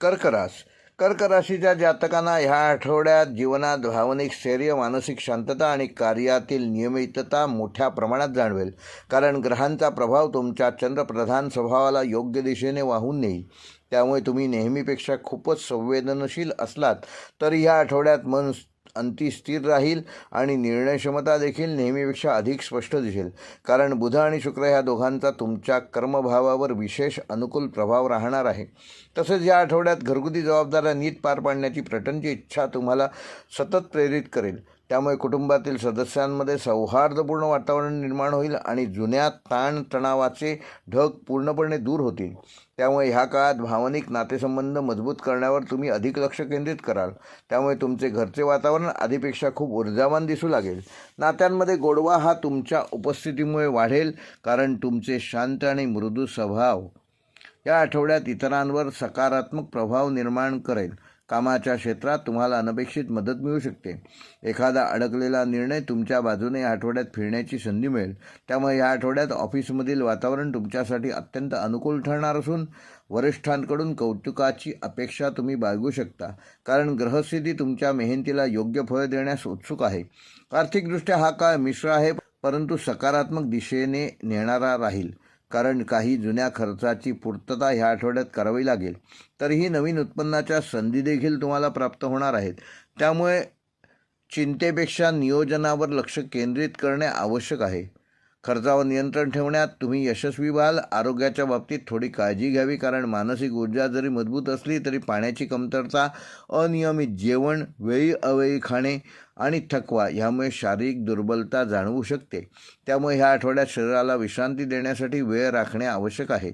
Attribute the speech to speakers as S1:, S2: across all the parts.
S1: कर्करास. कर्कराशीच्या जातकांना ह्या आठवड्यात जीवनात भावनिक स्थैर्य मानसिक शांतता आणि कार्यातील नियमितता मोठ्या प्रमाणात जाणवेल. कारण ग्रहांचा प्रभाव तुमच्या चंद्रप्रधान स्वभावाला योग्य दिशेने वाहून नेईल. त्यामुळे तुम्ही नेहमीपेक्षा खूपच संवेदनशील असलात तरी ह्या आठवड्यात मन अंती स्थिर राहील आणि निर्णयक्षमता देखील नेहमीपेक्षा अधिक स्पष्ट दिसेल. कारण बुध आणि शुक्र ह्या दोघांचा तुमच्या कर्मभावावर विशेष अनुकूल प्रभाव राहणार आहे. तसेच या आठवड्यात घरगुती जबाबदाऱ्या नीट पार पाडण्याची प्रटनची इच्छा तुम्हाला सतत प्रेरित करेल. त्यामुळे कुटुंबातील सदस्यांमध्ये सौहार्दपूर्ण वातावरण निर्माण होईल आणि जुन्या ताणतणावाचे ढग पूर्णपणे दूर होतील. त्यामुळे ह्या काळात भावनिक नातेसंबंध मजबूत करण्यावर तुम्ही अधिक लक्ष केंद्रित कराल. त्यामुळे तुमचे घरचे वातावरण आधीपेक्षा खूप ऊर्जावान दिसू लागेल. नात्यांमध्ये गोडवा हा तुमच्या उपस्थितीमुळे वाढेल कारण तुमचे शांत आणि मृदू स्वभाव या आठवड्यात इतरांवर सकारात्मक प्रभाव निर्माण करेल. कामाच्या क्षेत्रात तुम्हाला अनपेक्षित मदत मिळू शकते. एखादा अडकलेला निर्णय तुमच्या बाजूने या आठवड्यात फिरण्याची संधी मिळेल. त्यामुळे या आठवड्यात ऑफिसमधील वातावरण तुमच्यासाठी अत्यंत अनुकूल ठरणार असून वरिष्ठांकडून कौतुकाची अपेक्षा तुम्ही बाळगू शकता. कारण ग्रहस्थिती तुमच्या मेहनतीला योग्य फळ देण्यास उत्सुक आहे. आर्थिकदृष्ट्या हा काळ मिश्र आहे परंतु सकारात्मक दिशेने नेणारा राहील. कारण काही जुन्या खर्चाची पूर्तता ह्या आठवड्यात करावी लागेल. तरीही नवीन उत्पन्नाच्या संधी देखील तुम्हाला प्राप्त होणार आहेत. त्यामुळे चिंतेपेक्षा नियोजनावर लक्ष केंद्रित करणे आवश्यक आहे. खर्चावर नियंत्रण ठेवण्यात तुम्ही यशस्वी व्हाल. आरोग्याच्या बाबतीत थोडी काळजी घ्यावी कारण मानसिक ऊर्जा जरी मजबूत असली तरी पाण्याची कमतरता अनियमित जेवण वेळी अवेळी खाणे आणि थकवा ह्यामुळे शारीरिक दुर्बलता जाणवू शकते. त्यामुळे ह्या आठवड्यात शरीराला विश्रांती देण्यासाठी वेळ राखणे आवश्यक आहे.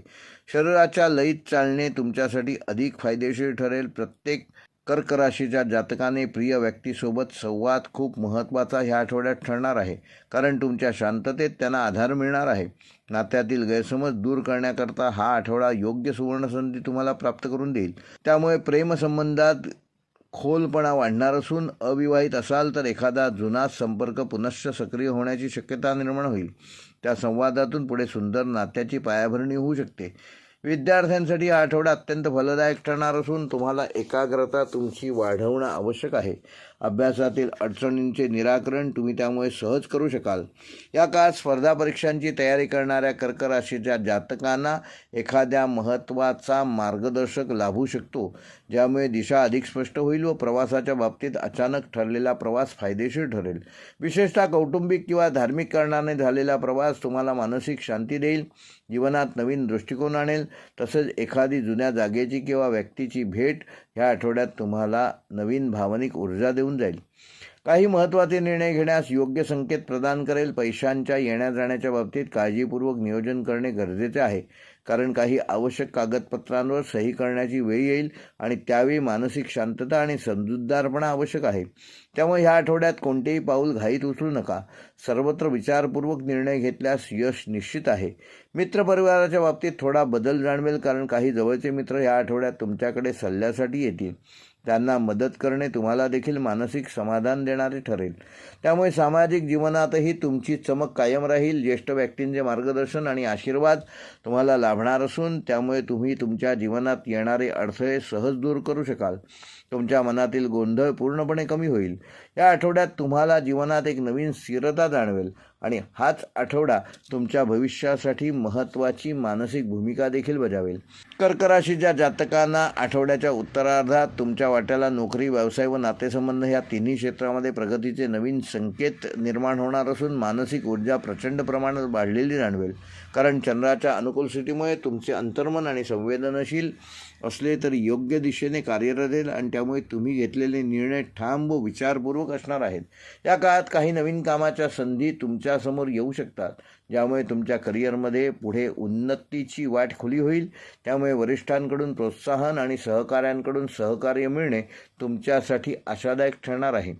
S1: शरीराच्या लयीत चालणे तुमच्यासाठी अधिक फायदेशीर ठरेल. प्रत्येक कर्क राशीच्या जातकाने प्रिय व्यक्तीसोबत संवाद खूप महत्त्वाचा ह्या आठवड्यात ठरणार आहे. कारण तुमच्या शांततेत त्यांना आधार मिळणार आहे. नात्यातील गैरसमज दूर करण्याकरता हा आठवडा योग्य सुवर्णसंधी तुम्हाला प्राप्त करून देईल. त्यामुळे प्रेमसंबंधात खोलपणा वाढणार असून अविवाहित असाल तर एखादा जुना संपर्क पुनश्च सक्रिय होण्याची शक्यता निर्माण होईल. त्या संवादातून पुढे सुंदर नात्याची पायाभरणी होऊ शकते. विद्यार्थ्यांसाठी हा आठवडा अत्यंत फलदायक ठरणार असून तुम्हाला एकाग्रता तुमची वाढवणं आवश्यक आहे. अभ्यासातील अडचणींचे निराकरण तुम्ही त्यामुळे सहज करू शकाल. या काळात स्पर्धा परीक्षांची तयारी करणाऱ्या कर्क राशीच्या जातकांना एखाद्या महत्त्वाचा मार्गदर्शक लाभू शकतो. ज्यामुळे दिशा अधिक स्पष्ट होईल व प्रवासाच्या बाबतीत अचानक ठरलेला प्रवास फायदेशीर ठरेल. विशेषतः कौटुंबिक किंवा धार्मिक कारणाने झालेला प्रवास तुम्हाला मानसिक शांती देईल जीवनात नवीन दृष्टिकोन आणेल तसेच एखादी जुन्या जागेची किंवा व्यक्तीची भेट ह्या आठवड्यात तुम्हाला नवीन भावनिक ऊर्जा देऊन जाईल. काही महत्त्वाचे निर्णय घेण्यास योग्य संकेत प्रदान करेल. पैशांच्या येण्या जाण्याच्या बाबतीत काळजीपूर्वक नियोजन करणे गरजेचे आहे. कारण काही आवश्यक कागदपत्रांवर सही करण्याची वेळ येईल आणि त्यावेळी मानसिक शांतता आणि समजूतदारपणा आवश्यक आहे. त्यामुळे ह्या आठवड्यात कोणतेही पाऊल घाईत उचलू नका. सर्वत्र विचारपूर्वक निर्णय घेतल्यास यश निश्चित आहे. मित्रपरिवाराच्या बाबतीत थोडा बदल जाणवेल कारण काही जवळचे मित्र ह्या आठवड्यात तुमच्याकडे सल्ल्यासाठी येतील. त्यांना मदत करणे तुम्हाला देखील मानसिक समाधान देणारे ठरेल. त्यामुळे सामाजिक जीवनातही तुमची चमक कायम राहील. ज्येष्ठ व्यक्तींचे मार्गदर्शन आणि आशीर्वाद तुम्हाला लाभणार असून त्यामुळे तुम्ही तुमच्या जीवनात येणारे अडथळे सहज दूर करू शकाल. तुमच्या मनातील गोंधळ पूर्णपणे कमी होईल. या आठवड्यात तुम्हाला जीवनात एक नवीन स्थिरता जाणवेल आणि हाच आठवडा तुमच्या भविष्यासाठी महत्त्वाची मानसिक भूमिका देखील बजावेल. कर्कराशीच्या जातकांना आठवड्याच्या उत्तरार्धात तुमच्या वाट्याला नोकरी व्यवसाय व नातेसंबंध या तिन्ही क्षेत्रामध्ये प्रगतीचे नवीन संकेत निर्माण होणार असून मानसिक ऊर्जा प्रचंड प्रमाणात वाढलेली जाणवेल. कारण चंद्राच्या अनुकूल स्थितीमुळे तुमचे अंतर्मन आणि संवेदनशील असले तरी योग्य दिशेने कार्यरत येईल आणि त्यामुळे तुम्ही घेतलेले निर्णय ठाम व विचारपूर्वक असणार आहेत. या काळात काही नवीन कामाच्या संधी तुमच्यासमोर येऊ शकतात. ज्यामुळे तुमच्या करिअरमध्ये पुढे उन्नतीची वाट खुली होईल. त्यामुळे वरिष्ठांकडून प्रोत्साहन आणि सहकाऱ्यांकडून सहकार्य मिळणे तुमच्यासाठी आशादायक ठरणार आहे.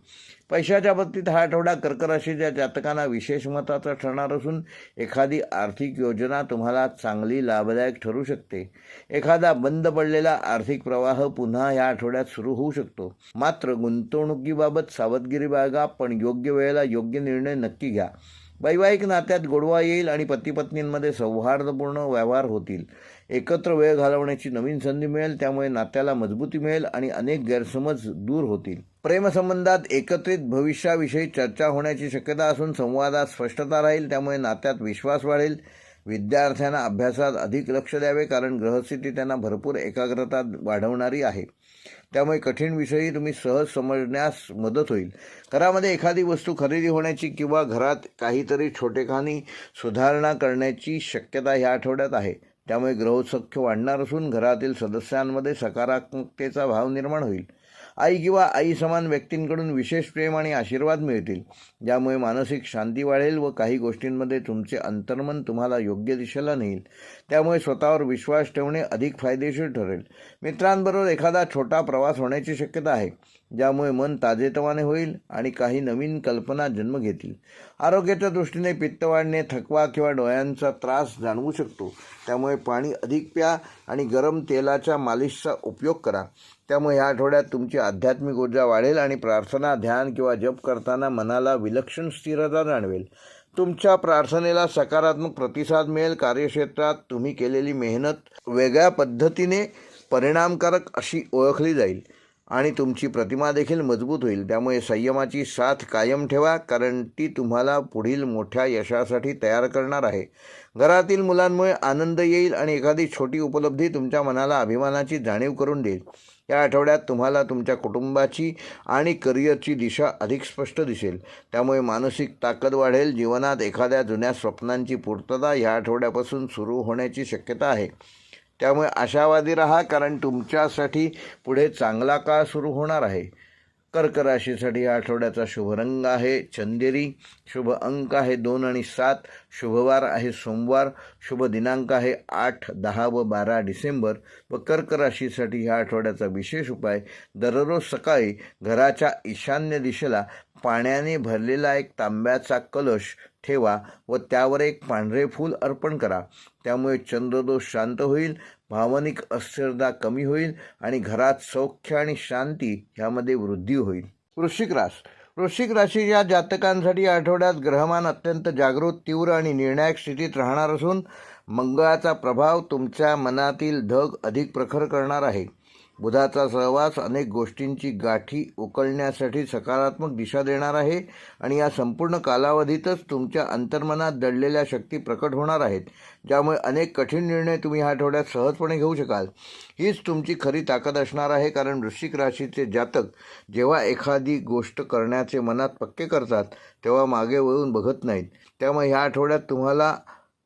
S1: पैशाच्या बाबतीत हा आठवडा कर्कराशीच्या जातकांना विशेष मताचा ठरणार असून एखादी आर्थिक योजना तुम्हाला चांगली लाभदायक ठरू शकते. एखादा बंद पडलेला आर्थिक प्रवाह पुन्हा या आठवड्यात सुरू होऊ शकतो. मात्र गुंतवणुकीबाबत सावधगिरी बाळगा पण योग्य वेळेला योग्य निर्णय नक्की घ्या. वैवाहिक नात्यात गोडवा येईल आणि पतीपत्नींमध्ये सौहार्दपूर्ण व्यवहार होतील. एकत्र वेळ घालवण्याची नवीन संधी मिळेल त्यामुळे नात्याला मजबूती मिळेल आणि अनेक गैरसमज दूर होतील. प्रेमसंबंधात एकत्रित भविष्याविषयी चर्चा होण्याची शक्यता असून संवादात स्पष्टता राहील त्यामुळे नात्यात विश्वास वाढेल. विद्यार्थ्यांना अभ्यासात अधिक लक्ष द्यावे कारण ग्रहस्थिती त्यांना भरपूर एकाग्रता वाढवणारी आहे. त्यामुळे कठीण विषयही तुम्ही सहज समजण्यास मदत होईल. घरामध्ये एखादी वस्तू खरेदी होण्याची किंवा घरात काहीतरी छोटेखानी सुधारणा करण्याची शक्यता ह्या आठवड्यात आहे. त्यामुळे ग्रहोत्सख्य वाढणार असून घरातील सदस्यांमध्ये सकारात्मकतेचा भाव निर्माण होईल. आई किंवा आई समान व्यक्तींकडून विशेष प्रेम आणि आशीर्वाद मिळतील. ज्यामुळे मानसिक शांती वाढेल व काही गोष्टींमध्ये तुमचे अंतर्मन तुम्हाला योग्य दिशेला नेईल. त्यामुळे स्वतःवर विश्वास ठेवणे अधिक फायदेशीर ठरेल. मित्रांबरोबर एखादा छोटा प्रवास होण्याची शक्यता आहे ज्यामुळे मन ताजेतवाने होईल आणि काही नवीन कल्पना जन्म घेतील. आरोग्याच्या दृष्टीने पित्त वाढणे थकवा किंवा डोळ्यांचा त्रास जाणवू शकतो. त्यामुळे पाणी अधिक प्या आणि गरम तेलाच्या मालिशचा उपयोग करा. त्यामुळे या आठवड्यात तुमची आध्यात्मिक ऊर्जा वाढेल आणि प्रार्थना ध्यान किंवा जप करताना मनाला विलक्षण स्थिरता जाणवेल. तुमच्या प्रार्थनेला सकारात्मक प्रतिसाद मिळेल. कार्यक्षेत्रात तुम्ही केलेली मेहनत वेगळ्या पद्धतीने परिणामकारक अशी ओळखली जाईल. आणि तुमची प्रतिमा देखील मजबूत होईल. त्यामुळे संयमाची साथ कायम ठेवा कारण ती तुम्हाला पुढील मोठ्या यशासाठी तयार करणार आहे. घरातील मुलांमुळे आनंद येईल आणि एखादी छोटी उपलब्धी तुमच्या मनाला अभिमानाची जाणीव करून देईल. या आठवड्यात तुम्हाला तुमच्या कुटुंबाची आणि करिअरची दिशा अधिक स्पष्ट दिसेल. त्यामुळे मानसिक ताकद वाढेल. जीवनात एखाद्या जुन्या स्वप्नांची पूर्तता या आठवड्यापासून सुरू होण्याची शक्यता आहे. त्यामुळे आशावादी राहा कारण तुमच्यासाठी पुढे चांगला काळ सुरू होणार आहे. कर्क राशीसाठी आठवड्याचा शुभ रंग आहे. चंदेरी शुभ अंक आहे दोन आणि सात. शुभवार आहे सोमवार. शुभ दिनांक आहे आठ दहा व बारा डिसेंबर. व कर्क राशीसाठी ह्या आठवड्याचा विशेष उपाय दररोज सकाळी घराच्या ईशान्य दिशेला पाण्याने भरलेला एक तांब्याचा कलश ठेवा व त्यावर एक पांढरे फूल अर्पण करा. त्यामुळे चंद्रदोष शांत होईल. भावनिक अस्थिरता कमी होईल आणि घरात सौख्य आणि शांती ह्यामध्ये वृद्धी होईल. वृश्चिक रास वृश्चिक राशी या जातकांसाठी आठवड्यात ग्रहमान अत्यंत जागृत तीव्र आणि निर्णायक स्थितीत राहणार असून मंगळाचा प्रभाव तुमच्या मनातील धग अधिक प्रखर करणार आहे. बुधाचा सहवास अनेक गोष्टींची गाठी उकळण्यासाठी सकारात्मक दिशा देणार आहे आणि या संपूर्ण कालावधीतच तुमच्या अंतर्मनात दडलेल्या शक्ती प्रकट होणार आहेत. ज्यामुळे अनेक कठीण निर्णय तुम्ही ह्या आठवड्यात सहजपणे घेऊ शकाल. हीच तुमची खरी ताकद असणार आहे कारण वृश्चिक राशीचे जातक जेव्हा एखादी गोष्ट करण्याचे मनात पक्के करतात तेव्हा मागे वळून बघत नाहीत. त्यामुळे ह्या आठवड्यात तुम्हाला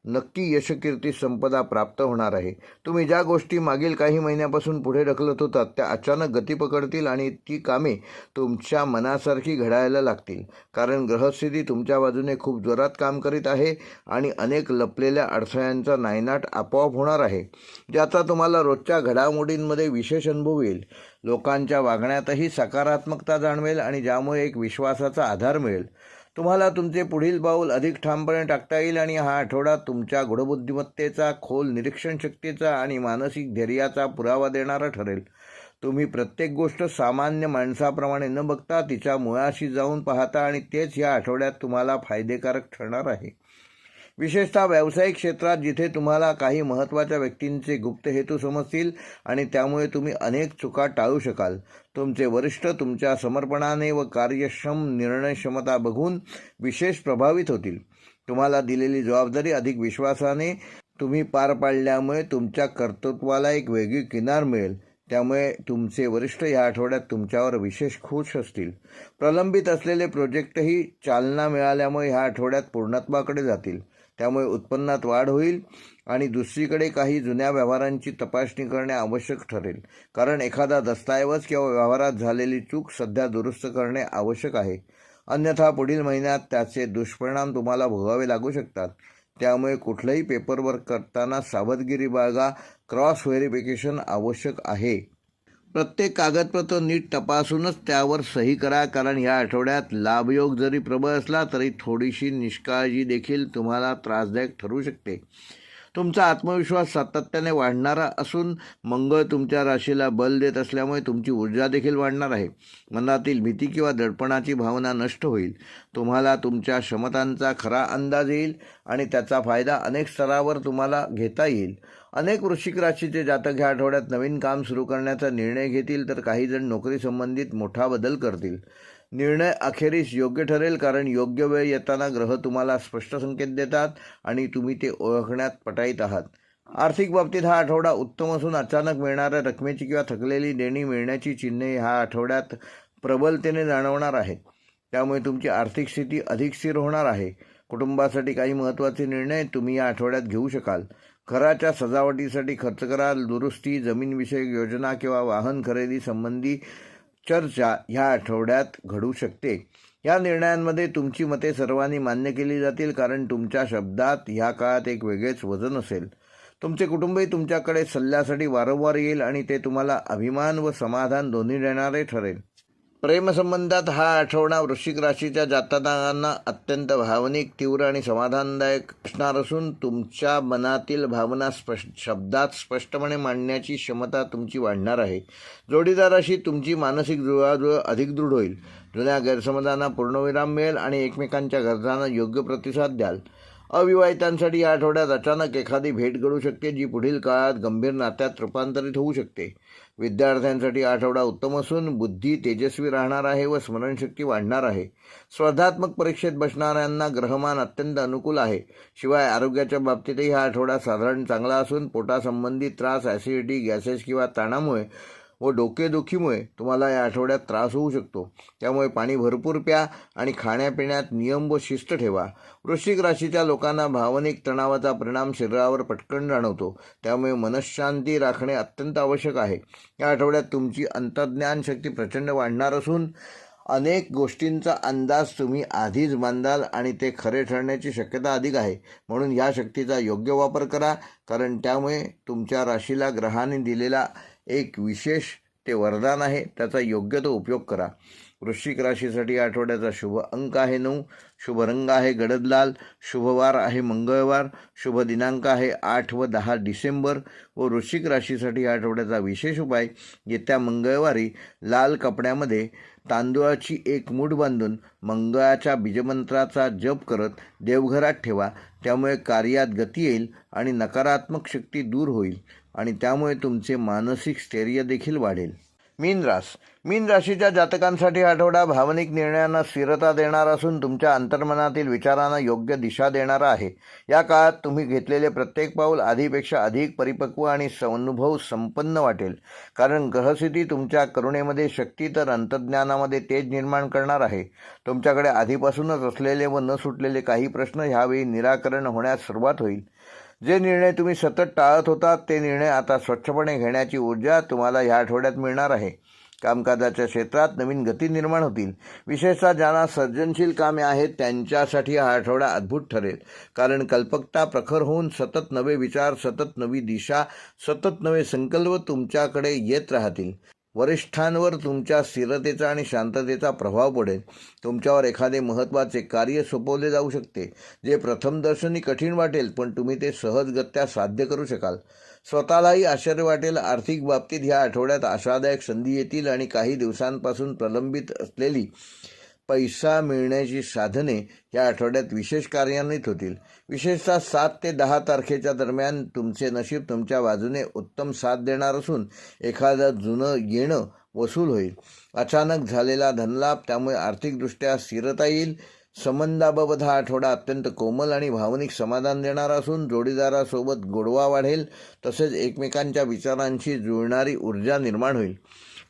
S1: नक्की यशकीर्ती संपदा प्राप्त होणार आहे. तुम्ही ज्या गोष्टी मागील काही महिन्यापासून पुढे ढकलत होतात त्या अचानक गती पकडतील आणि ती कामे तुमच्या मनासारखी घडायला लागतील. कारण ग्रहस्थिती तुमच्या बाजूने खूप जोरात काम करीत आहे आणि अनेक लपलेल्या अडथळ्यांचा नायनाट आपोआप होणार आहे. ज्याचा तुम्हाला रोजच्या घडामोडींमध्ये विशेष अनुभव येईल. लोकांच्या वागण्यातही सकारात्मकता जाणवेल आणि ज्यामुळे एक विश्वासाचा आधार मिळेल. तुम्हाला तुमचे पुढील पाऊल अधिक ठामपणे टाकता येईल आणि हा आठवडा तुमच्या गुणबुद्धिमत्तेचा खोल निरीक्षण शक्तीचा आणि मानसिक धैर्याचा पुरावा देणारा ठरेल. तुम्ही प्रत्येक गोष्ट सामान्य माणसाप्रमाणे न बघता तिच्या मुळाशी जाऊन पाहता आणि तेच या आठवड्यात तुम्हाला फायदेकारक ठरणार आहे. विशेषतः व्यावसायिक क्षेत्रात जिथे तुम्हाला काही महत्त्वाच्या व्यक्तींचे गुप्त हेतू समजतील आणि त्यामुळे तुम्ही अनेक चुका टाळू शकाल. तुमचे वरिष्ठ तुमच्या समर्पणाने व कार्यक्षम निर्णय क्षमता बघून विशेष प्रभावित होतील. तुम्हाला दिलेली जबाबदारी अधिक विश्वासाने तुम्ही पार पाडल्यामुळे तुमच्या कर्तृत्वाला एक वेगळी किनार मिळेल. त्यामुळे तुमचे वरिष्ठ या आठवड्यात तुमच्यावर विशेष खुश असतील. प्रलंबित असलेले प्रोजेक्टही चालना मिळाल्यामुळे ह्या आठवड्यात पूर्णत्वाकडे जातील. त्यामुळे उत्पन्नात वाढ होईल आणि दुसरीकडे काही जुन्या व्यवहारांची तपासणी करणे आवश्यक ठरेल. कारण एखादा दस्तऐवज किंवा व्यवहारात झालेली चूक सध्या दुरुस्त करणे आवश्यक आहे. अन्यथा पुढील महिन्यात त्याचे दुष्परिणाम तुम्हाला भोगावे लागू शकतात. त्यामुळे कुठलंही पेपरवर्क करताना सावधगिरी बाळगा. क्रॉस व्हेरिफिकेशन आवश्यक आहे. प्रत्येक कागदपत्र नीट तपासूनच त्यावर सही करा कारण या आठवड्यात लाभयोग जरी प्रबळ असला तरी थोडीशी निष्काळजी देखील तुम्हाला त्रासदायक ठरू शकते. तुमचा आत्मविश्वास सातत्याने वाढणारा असून मंगळ तुमच्या राशीला बल देत असल्यामुळे तुमची ऊर्जा देखील वाढणार आहे. मनातील भीती किंवा दडपणाची भावना नष्ट होईल. तुम्हाला तुमच्या क्षमतांचा खरा अंदाज येईल आणि त्याचा फायदा अनेक स्तरावर तुम्हाला घेता येईल. अनेक वृश्चिक राशीचे जातक ह्या आठवड्यात नवीन काम सुरू करण्याचा निर्णय घेतील तर काही जण मोठा बदल करतील. निर्णय अखेरीस योग्य ठरेल कारण योग्य वेळ येताना ग्रह तुम्हाला स्पष्ट संकेत देतात आणि तुम्ही ते ओळखण्यात पटाईत आहात. आर्थिक बाबतीत हा आठवडा उत्तम असून अचानक मिळणाऱ्या रकमेची किंवा थकलेली देणी मिळण्याची चिन्हे ह्या आठवड्यात प्रबलतेने जाणवणार आहेत. त्यामुळे तुमची आर्थिक स्थिती अधिक स्थिर होणार आहे. कुटुंबासाठी काही महत्त्वाचे निर्णय तुम्ही या आठवड्यात घेऊ शकाल. घराच्या सजावटीसाठी खर्च कराल दुरुस्ती जमीनविषयक योजना किंवा वाहन खरेदी संबंधी चर्चा ह्या आठवड्यात घडू शकते. या निर्णयांमध्ये तुमची मते सर्वांनी मान्य केली जातील कारण तुमच्या शब्दात ह्या काळात एक वेगळेच वजन असेल. तुमचे कुटुंबही तुमच्याकडे सल्ल्यासाठी वारंवार येईल आणि ते तुम्हाला अभिमान व समाधान दोन्ही देणारे ठरेल. प्रेमसंबंधात हा आठवडा वृश्चिक राशीच्या जातकांना अत्यंत भावनिक तीव्र आणि समाधानदायक असणार असून तुमच्या मनातील भावना स्पष्ट शब्दात स्पष्टपणे मांडण्याची क्षमता तुमची वाढणार आहे. जोडीदाराशी तुमची मानसिक जुळाजुळ अधिक दृढ होईल. जुन्या गैरसमजांना पूर्णविराम मिळेल आणि एकमेकांच्या गरजांना योग्य प्रतिसाद द्याल. अविवाहितांसाठी या आठवड्यात अचानक एखादी भेट घडू शकते जी पुढील काळात गंभीर नात्यात रूपांतरित होऊ शकते. विद्यार्थ्यांसाठी आठवडा उत्तम असून बुद्धी तेजस्वी राहणार आहे व स्मरणशक्ती वाढणार आहे. स्पर्धात्मक परीक्षेत बसणाऱ्यांना ग्रहमान अत्यंत अनुकूल आहे. शिवाय आरोग्याच्या बाबतीतही हा आठवडा साधारण चांगला असून पोटासंबंधी त्रास ॲसिडिटी गॅसेस किंवा ताणामुळे व डोकेदुखीमुळे तुम्हाला या आठवड्यात त्रास होऊ शकतो. त्यामुळे पाणी भरपूर प्या आणि खाण्यापिण्यात नियम व शिस्त ठेवा. वृश्चिक राशीच्या लोकांना भावनिक तणावाचा परिणाम शरीरावर पटकन जाणवतो. त्यामुळे मनशांती राखणे अत्यंत आवश्यक आहे. या आठवड्यात तुमची अंतर्ज्ञान शक्ती प्रचंड वाढणार असून अनेक गोष्टींचा अंदाज तुम्ही आधीच बांधाल आणि ते खरे ठरण्याची शक्यता अधिक आहे. म्हणून ह्या शक्तीचा योग्य वापर करा कारण त्यामुळे तुमच्या राशीला ग्रहाने दिलेला एक विशेष ते वरदान आहे. त्याचा योग्य तो उपयोग करा. वृश्चिक राशीसाठी आठवड्याचा शुभ अंक आहे नऊ. शुभ रंग आहे गडदलाल शुभवार आहे मंगळवार. शुभ दिनांक आहे आठ व दहा डिसेंबर. व वृश्चिक राशीसाठी आठवड्याचा विशेष उपाय येत्या मंगळवारी लाल कपड्यामध्ये तांदूळाची एक मूठ बांधून मंगळाच्या बीजमंत्राचा जप करत देवघरात ठेवा. त्यामुळे कार्यात गती येईल आणि नकारात्मक शक्ती दूर होईल आणि त्यामुळे तुमचे मानसिक स्थैर्य देखील वाढेल. मीन रास मीन राशीच्या जातकांसाठी आठवडा भावनिक निर्णयांना स्थिरता देणार असून तुमच्या अंतर्मनातील विचारांना योग्य दिशा देणारा आहे. या काळात तुम्ही घेतलेले प्रत्येक पाऊल आधीपेक्षा अधिक परिपक्व आणि अनुभव संपन्न वाटेल. कारण ग्रहस्थिती तुमच्या करुणेमध्ये शक्ती तर अंतर्ज्ञानामध्ये तेज निर्माण करणार आहे. तुमच्याकडे आधीपासूनच असलेले व न सुटलेले काही प्रश्न ह्यावेळी निराकरण होण्यास सुरुवात होईल. जे निर्णय तुम्ही सतत टाळत होतात ते निर्णय आता स्वच्छपणे घेण्याची ऊर्जा तुम्हाला ह्या आठवड्यात मिळणार आहे. कामकाजाच्या क्षेत्रात नवीन गती निर्माण होतील. विशेषतः ज्यांना सर्जनशील कामे आहेत त्यांच्यासाठी हा आठवडा अद्भुत ठरेल. कारण कल्पकता प्रखर होऊन सतत नवे विचार सतत नवी दिशा सतत नवे संकल्प तुमच्याकडे येत राहतील. वरिष्ठांवर तुमच्या स्थिरतेचा आणि शांततेचा प्रभाव पडेल. तुमच्यावर एखादे महत्त्वाचे कार्य सोपवले जाऊ शकते जे प्रथमदर्शनी कठीण वाटेल पण तुम्ही ते सहजगत्या साध्य करू शकाल. स्वतःलाही आश्चर्य वाटेल. आर्थिक बाबतीत ह्या आठवड्यात आशादायक संधी येतील आणि काही दिवसांपासून प्रलंबित असलेली पैसा मिळण्याची साधने या आठवड्यात विशेष कार्यान्वित होतील. विशेषतः सात ते दहा तारखेच्या दरम्यान तुमचे नशीब तुमच्या बाजूने उत्तम साथ देणार असून एखादं जुनं येणं वसूल होईल. अचानक झालेला धनलाभ त्यामुळे आर्थिकदृष्ट्या स्थिरता येईल. संबंधाबाबत हा आठवडा अत्यंत कोमल आणि भावनिक समाधान देणारा असून जोडीदारासोबत गोडवा वाढेल. तसेच एकमेकांच्या विचारांशी जुळणारी ऊर्जा निर्माण होईल.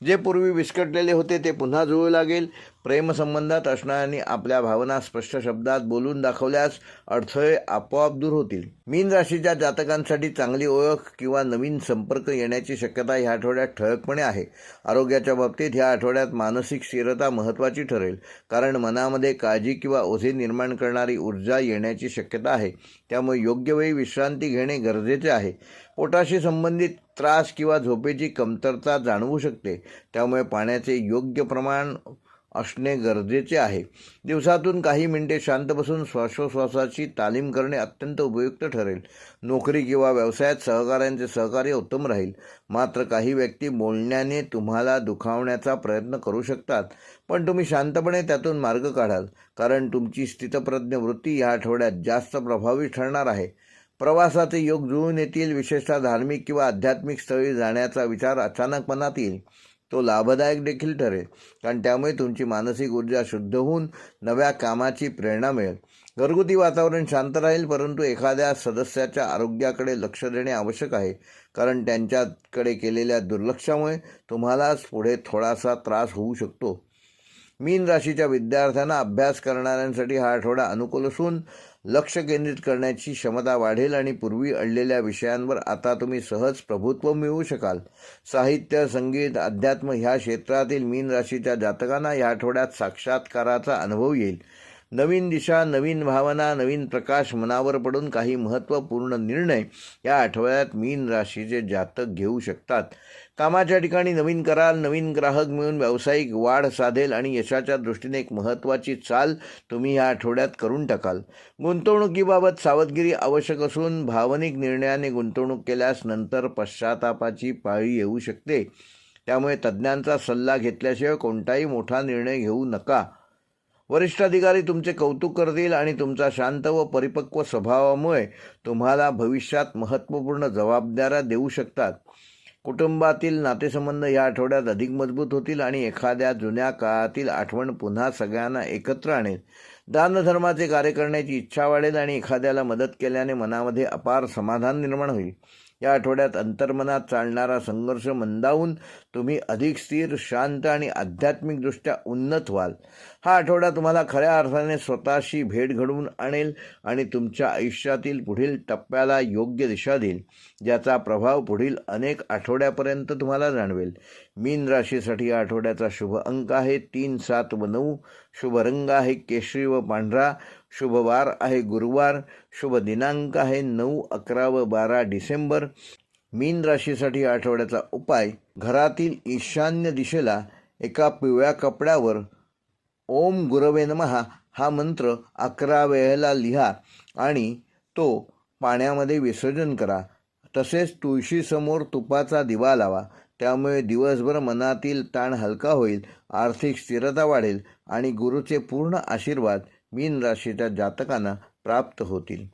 S1: जे पूर्वी विस्कटलेले होते ते पुन्हा जुळू लागेल. प्रेमसंबंधात असणाऱ्यांनी आपल्या भावना स्पष्ट शब्दात बोलून दाखवल्यास अडथळे आपोआप दूर होतील. मीन राशीच्या जातकांसाठी चांगली ओळख किंवा नवीन संपर्क येण्याची शक्यता ह्या आठवड्यात ठळकपणे आहे. आरोग्याच्या बाबतीत ह्या आठवड्यात मानसिक स्थिरता महत्त्वाची ठरेल कारण मनामध्ये काळजी किंवा ओझे निर्माण करणारी ऊर्जा येण्याची शक्यता आहे. त्यामुळे योग्य वेळी विश्रांती घेणे गरजेचे आहे. पोटाशी संबंधित त्रास किंवा झोपेची कमतरता जाणवू शकते. त्यामुळे पाण्याचे योग्य प्रमाण असणे गरजेचे आहे. दिवसातून काही मिनिटे शांत बसून श्वासोश्वासाची तालीम करणे अत्यंत उपयुक्त ठरेल. नोकरी किंवा व्यवसायात सहकाऱ्यांचे सहकार्य उत्तम राहील. मात्र काही व्यक्ती बोलण्याने तुम्हाला दुखावण्याचा प्रयत्न करू शकतात. पण तुम्ही शांतपणे त्यातून मार्ग काढाल. कारण तुमची स्थितप्रज्ञ वृत्ती या आठवड्यात जास्त प्रभावी ठरणार आहे. प्रवासाचे योग जुळून येतील विशेषतः धार्मिक किंवा आध्यात्मिक स्थळी जाण्याचा विचार अचानक मनात येईल. तो लाभदायक देखील ठरेल कारण त्यामुळे तुमची मानसिक ऊर्जा शुद्ध होऊन नव्या कामाची प्रेरणा मिळेल. घरगुती वातावरण शांत राहील परंतु एखाद्या सदस्याच्या आरोग्याकडे लक्ष देणे आवश्यक आहे कारण त्यांच्याकडे केलेल्या दुर्लक्षामुळे तुम्हालाच पुढे थोडासा त्रास होऊ शकतो. मीन राशीच्या विद्यार्थ्यांना अभ्यास करणाऱ्यांसाठी हा आठवडा अनुकूल असून लक्ष केंद्रित करण्याची क्षमता वाढेल आणि पूर्वी अडलेल्या विषयांवर आता तुम्ही सहज प्रभुत्व मिळवू शकाल. साहित्य संगीत अध्यात्म ह्या क्षेत्रातील मीन राशीच्या जातकांना या आठवड्यात साक्षात्काराचा अनुभव येईल. नवीन दिशा नवीन भावना नवीन प्रकाश मनावर पडून काही महत्त्वपूर्ण निर्णय या आठवड्यात मीन राशीचे जातक घेऊ शकतात. कामाच्या ठिकाणी नवीन कराल नवीन ग्राहक मिळून व्यावसायिक वाढ साधेल आणि यशाच्या दृष्टीने एक महत्त्वाची चाल तुम्ही या आठवड्यात करून टाकाल. गुंतवणुकीबाबत सावधगिरी आवश्यक असून भावनिक निर्णयाने गुंतवणूक केल्यास नंतर पश्चातापाची पाळी येऊ शकते. त्यामुळे तज्ज्ञांचा सल्ला घेतल्याशिवाय कोणताही मोठा निर्णय घेऊ नका. वरिष्ठ अधिकारी तुमचे कौतुक करतील आणि तुमचा शांत व परिपक्व स्वभावामुळे तुम्हाला भविष्यात महत्त्वपूर्ण जबाबदाऱ्या देऊ शकतात. कुटुंबातील नातेसंबंध या आठवड्यात अधिक मजबूत होतील आणि एखाद्या जुन्या काळातील आठवण पुन्हा सगळ्यांना एकत्र आणेल. दानधर्माचे कार्य करण्याची इच्छा वाढेल आणि एखाद्याला मदत केल्याने मनामध्ये अपार समाधान निर्माण होईल. या आठवड्यात अंतर्मनात चालणारा संघर्ष मंदावून तुम्ही अधिक स्थिर शांत आणि आध्यात्मिकदृष्ट्या उन्नत व्हाल. हा आठवडा तुम्हाला खऱ्या अर्थाने स्वतःशी भेट घडवून आणेल आणि तुमच्या आयुष्यातील पुढील टप्प्याला योग्य दिशा देईल ज्याचा प्रभाव पुढील अनेक आठवड्यापर्यंत तुम्हाला जाणवेल. मीन राशीसाठी या आठवड्याचा शुभ अंक आहे. तीन सात व नऊ. शुभ रंग आहे. केशरी व पांढरा. शुभ वार आहे. गुरुवार. शुभ दिनांक आहे. नऊ अकरा व बारा डिसेंबर. मीन राशीसाठी आठवड्याचा उपाय घरातील ईशान्य दिशेला एका पिवळ्या कपड्यावर ओम गुरवे नमहा हा मंत्र अकरा वेळेला लिहा आणि तो पाण्यामध्ये विसर्जन करा. तसेच तुळशीसमोर तुपाचा दिवा लावा. त्यामुळे दिवसभर मनातील ताण हलका होईल आर्थिक स्थिरता वाढेल आणि गुरुचे पूर्ण आशीर्वाद मीन राशीच्या जातकांना प्राप्त होतील.